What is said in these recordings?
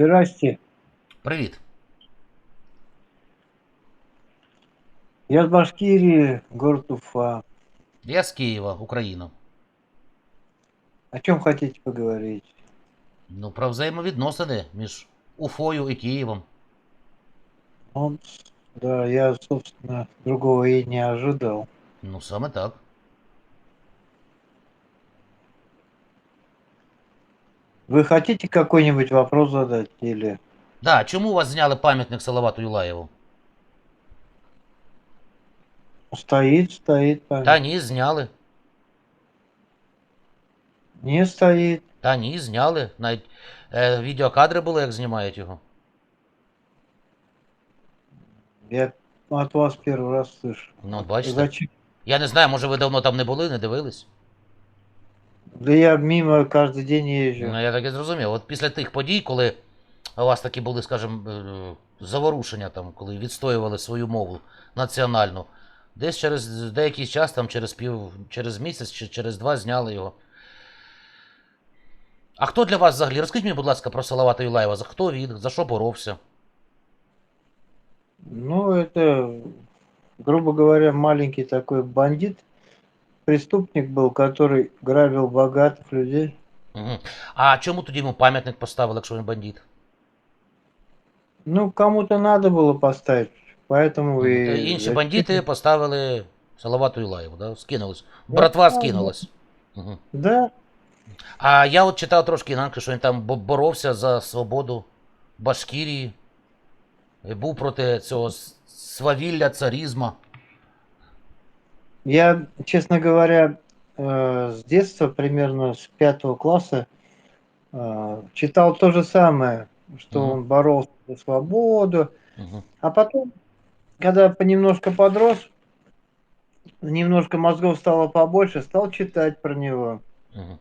Здрасте. Привіт. Я с Башкирии, город Уфа. Я з Києва, Україна. О чем хотите поговорить? Ну, про взаємовідносини між Уфою і Києвом. Ну, да, я, собственно, другого и не ожидал. Ну, саме так. Вы хотите какой-нибудь вопрос задать или... Да, чому у вас зняли пам'ятник Салавату Юлаєву? Стоит, стоит. память. Та ні, зняли. Не стоит. Та ні, зняли. Навіть е, відеокадри були, як знімають його. Я от вас первый раз слышу. Ну, от бачите. Зачем? Я не знаю, може ви давно там не були, не дивились. Да я мимо каждый день езжу. Ну, я так і зрозумів. От після тих подій, коли у вас такі були, скажімо, е, заворушення, там, коли відстоювали свою мову національну, десь через деякий час, там, через пів, через місяць чи через два зняли його. А хто для вас взагалі? Розкажіть мені, будь ласка, про Салавата Юлаєва. За хто він, за що боровся? Ну, это, грубо говоря, маленький такой бандит, преступник был, который грабил богатых людей. Угу. А чому тоді йому пам'ятник поставили, якщо він бандит? Ну, кому-то надо было поставить, поэтому Мгм. и... Та Інші зачем? бандити поставили Салавату Юлаєву, да? скинулись. Ну, Братва правда. скинулась. Угу. Да, А я от читав трошки інакше, що він там бо- боровся за свободу Башкірії. І був проти цього с- свавілля, царізма. я, честно говоря, э, с детства, примерно с пятого класса, э, читал то же самое, что Мгм. он боролся за свободу, Угу. а потом, когда понемножко подрос, немножко мозгов стало побольше, стал читать про него. Угу.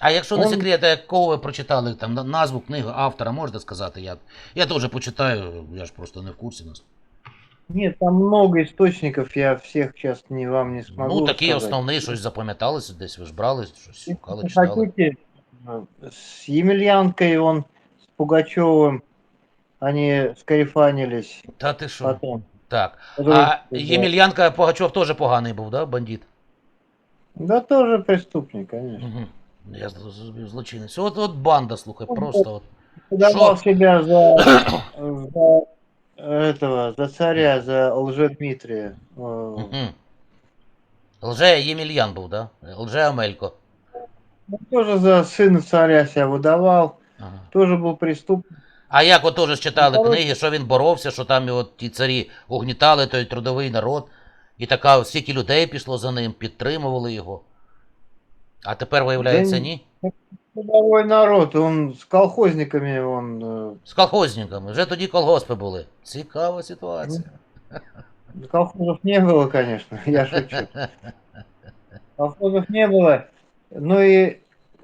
А якщо не Он- секрет, а якого ви прочитали там на- назву книги автора, можете сказати? Я, я теж почитаю, я ж просто не в курсі нас. Нет, там много источников, я всех сейчас не вам не смогу ну, такий сказать. основний, щось запам'яталося десь, ви ж брали, щось шукали, читали. хотите, с Емельянкой он, с Пугачевым, они скарифанились Та ти що? потом. Так. А Ємельянка Пугачов теж поганий був, да, бандит? Да тоже преступник, конечно. Угу. Я зрозумів, злочинець. От, от банда, слухай, Ну, просто от. Выдавал Шо? себя за, за этого, за царя, за лжедмитрия. Э, Угу. Лже Ємельян був, да? Лже Амелько. он Тоже за сына царя себя выдавал, Ага. тоже был преступник. А як от теж читали Ну, коротше- книги, що він боровся, що там його ті царі угнітали той трудовий народ, і така стільки людей пішло за ним, підтримували його. А тепер виявляється, Да ні? Трудовой народ, он с колхозниками, он э, З колхозниками. Вже тоді колгоспи були. Цікава ситуація. колхозов не было, конечно, я шучу. Колхозов не было, но и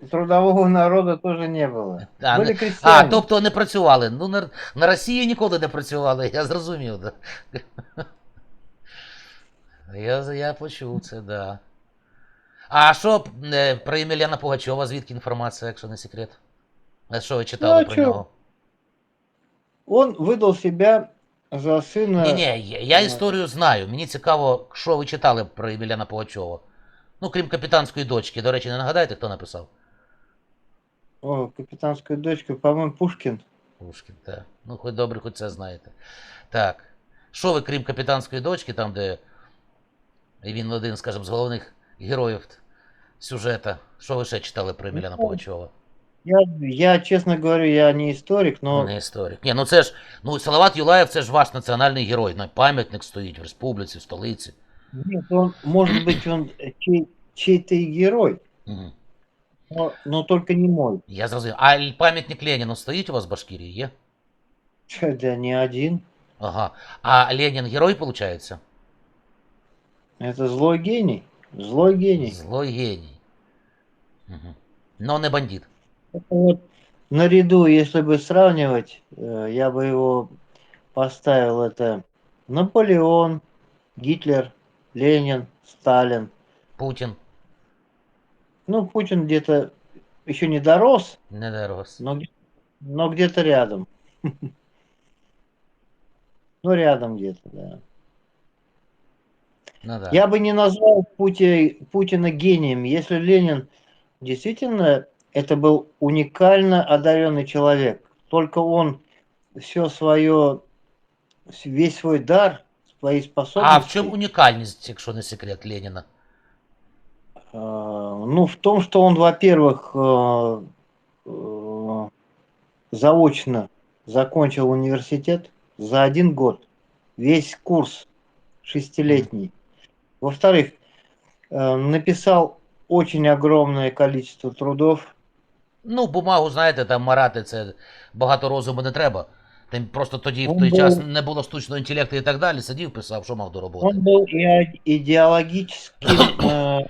трудового народа тоже не было. А, Были не- крестьяне. А, тобто не працювали. Ну, на, на Росії ніколи не працювали, я зрозумів, да. Я, я почув це, да. А що е, про Ємельяна Пугачова, звідки інформація, якщо не секрет? А що ви читали Ну, про чо? нього? Он выдал себя за сына... Ні, ні, я, я історію знаю. Мені цікаво, що ви читали про Ємельяна Пугачова. Ну, крім капітанської дочки. До речі, не нагадаєте, хто написав? О, капитанскую дочку, по-моему, Пушкин. Пушкін, так. Ну, хоч добре, хоч це знаєте. Так. Що ви, крім капітанської дочки, там, де він один, скажімо, з головних героїв сюжета, що ви ще читали про Еміляна Ну, Пугачова? Я, я, честно говорю, я не историк, но Не історик. Ні, ну це ж, ну, Салават Юлаєв це ж ваш національний герой. На пам'ятник стоїть в республіці, в столиці. нет, он, может быть, он чей, чей-то и герой, Угу. но, но только не мой. Я зрозумів. А л- пам'ятник Леніну стоїть у вас в Башкірії, є? Чё, Да не один. Ага. А Ленін герой, виходить? Это злой гений. Злой гений. Злой геній. Угу. Но не бандит. Вот наряду, если бы сравнивать, э, я бы его поставил это Наполеон, Гитлер, Ленин, Сталин. Путін. Ну, Путин где-то еще не дорос, Не дорос. но, но где-то рядом. Ну, рядом где-то, да. Ну да. Я бы не назвал Пути- Путина гением, если Ленин действительно это был уникально одаренный человек. Только он все свое, весь свой дар, свои способности. А в чому унікальність, якщо не секрет Леніна? Э, Ну, в том, что он, во-первых, э, э, заочно закончил университет за один год, весь курс шестилетний. Во-вторых, э, написал очень огромное количество трудов. Ну, бумагу, знаєте, там марати це багато розуму не треба. Тим просто тоді в Он той був- час не було штучного інтелекту і так далі. Сидів, писав, що мав до роботи. Он был и идеологическим э,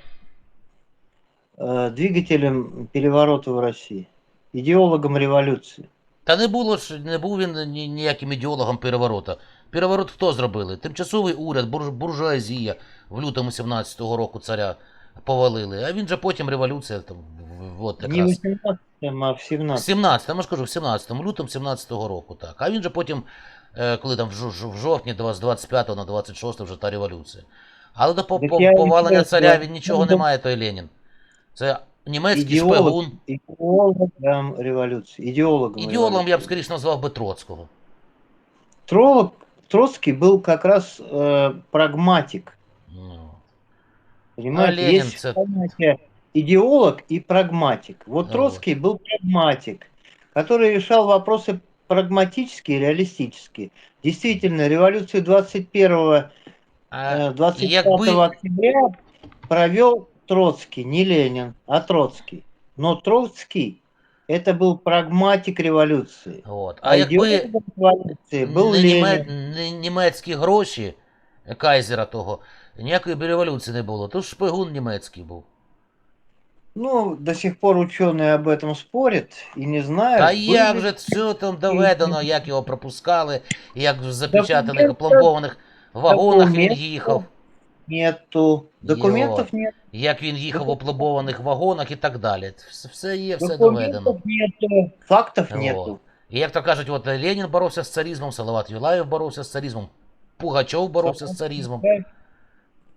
э, двигателем переворота в России, идеологом революции. Та не було ж, не був він ні- ніяким ідеологом переворота. Переворот хто зробили? Тимчасовий уряд, бур- буржуазія в лютому 17-го року царя повалили. А він же потім революція там, от Не в якраз. 18 а в 17 В 17, я ж кажу, в 17-му, лютому 17-го року, так. А він же потім, е, коли там в жов- жов- в жовтні 20 25 на 26 вже та революція. Але до повалення царя він нічого не має, той Ленін. Це німецький Ідеолог. шпигун. идеологом революции. Идеологом. Ідеологом я б революции. скоріше назвав би Троцького. Троллок- Троцкий был как раз э, прагматик. Ну. Понимаете, Ленин есть це- понятие идеолог и прагматик. Вот Ну Троцкий был прагматик, который решал вопросы прагматические и реалистические. Действительно, революцию 21 А, э, 25 якби- октября провел Троцкий, не Ленин, а Троцкий. Но Троцкий это был прагматик революции. от. А, а якби идеологом революции был не, Ленин. німе- не німецькі гроші кайзера того, ніякої б революції не було, то ж шпигун німецький був. Ну, до сих пор ученые об этом спорят и не знают. Та як были же все там доведено, як його пропускали, як в запечатаних Документів- опломбованих вагонах він документів їхав, Нету. Документов нет. як він їхав в опломбованих вагонах і так далі. Все, все є, все Документов доведено. нету. Фактов нету. І як то кажуть, от Ленін боровся з царізмом, Салават Юлаєв боровся з царізмом, Пугачов боровся з царізмом.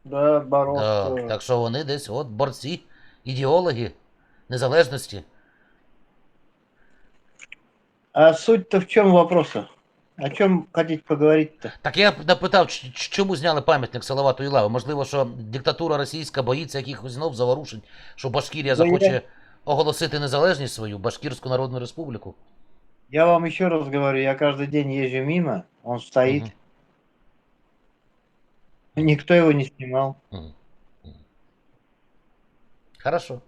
Да, боролся. Да, так що вони десь от борці, ідеологи незалежності. А суть-то в чем вопроса? О чем хотите поговорить-то? Так я б напитав, ч- ч- чому зняли пам'ятник Салавату Юлаєву? Можливо, що диктатура російська боїться якихось знов заворушень, що Башкірія Да я- захоче оголосити незалежність свою, Башкірську Народну Республіку. Я вам еще раз говорю, я каждый день езжу мимо, он стоит. Мгм. Никто его не снимал. Мгм. Мгм. Хорошо.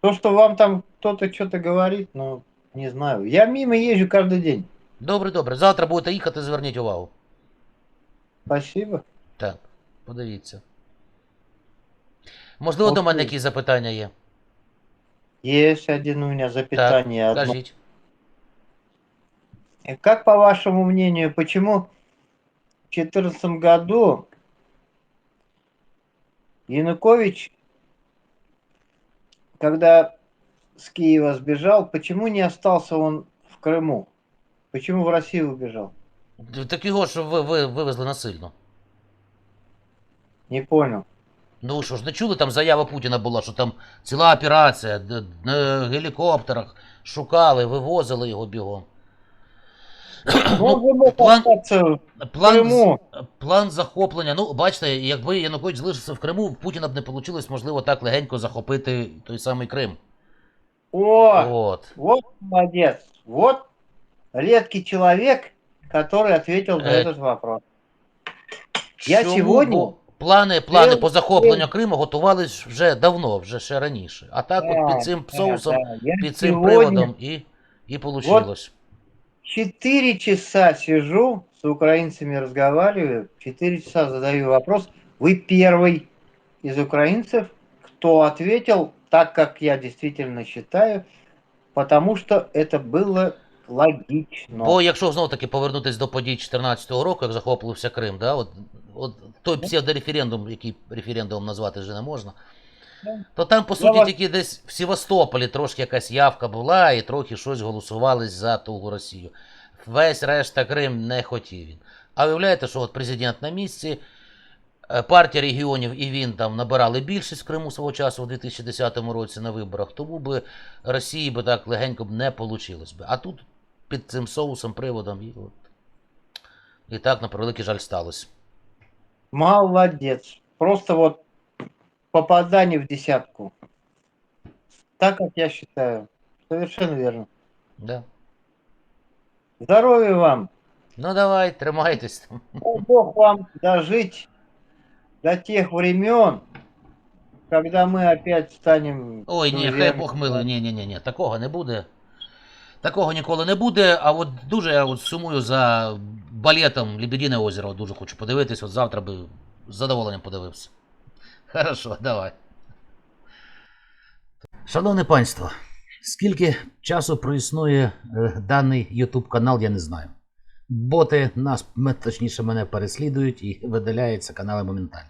То, что вам там кто-то что-то говорит, ну, не знаю. Я мимо езжу каждый день. Добре, добре. Завтра будете їхати, зверніть увагу. Спасибо. Так, подивіться. Можливо, до мене Окей. якісь запитання є. Есть один у меня запитание. одно. Кажіть. Как по вашему мнению, почему в 2014 году Янукович, когда с Киева сбежал, почему не остался он в Крыму? Почему в Россию убежал? Так його ж ви, ви, вивезли насильно. Не понял. Ну що ж, не чули, там заява Путіна була, що там ціла операція, д- на гелікоптерах шукали, вивозили його бігом. Ну, он мог план- остаться План, план захоплення. Ну, бачите, якби Янукович залишився в Криму, в Путіна б не вийшло, можливо, так легенько захопити той самий Крим. О, От. вот молодец. Вот редкий человек, который ответил на Э, этот вопрос. Я Чому? сьогодні- Бо Плани, плани Я- по захопленню Криму готувались вже давно, вже ще раніше. А так от Да, під цим да, соусом, да. Я під цим сегодня приводом і, і вийшло. Четыре часа сижу, с украинцами разговариваю, четыре часа задаю вопрос. Вы первый из украинцев, кто ответил так, как я действительно считаю, потому что это было логично. Бо якщо знов таки повернутися до подій 14-го року, як захоплився Крим, да, от, от той псевдореферендум, який референдумом назвати вже не можна, То там, по Я суті, вас- тільки десь в Севастополі трошки якась явка була, і трохи щось голосували за ту Росію. Весь решта Крим не хотів він. А виявляєте, що от президент на місці, е, Партія регіонів і він там набирали більшість в Криму свого часу у 2010 році на виборах, тому би Росії би так легенько б не вийшло. А тут під цим соусом, приводом, і от. І так, на превеликий жаль, сталося. Молодец. Просто вот попадание в десятку. Так, как я считаю. Совершенно верно. Да. Здоровья вам. Ну давай, тримайтесь. Дай Бог вам дожить до тех времен, когда мы опять станем Ой, ні, хай. Бог милує, ні, ні, ні, ні, такого не буде. Такого ніколи не буде. А от дуже я от сумую за балетом Лебедине озеро. Дуже хочу подивитись. От завтра би з задоволенням подивився. Хорошо, давай. Шановне панство, скільки часу проіснує е, даний YouTube канал, я не знаю. Боти нас, м- точніше, мене переслідують і видаляються канали моментально.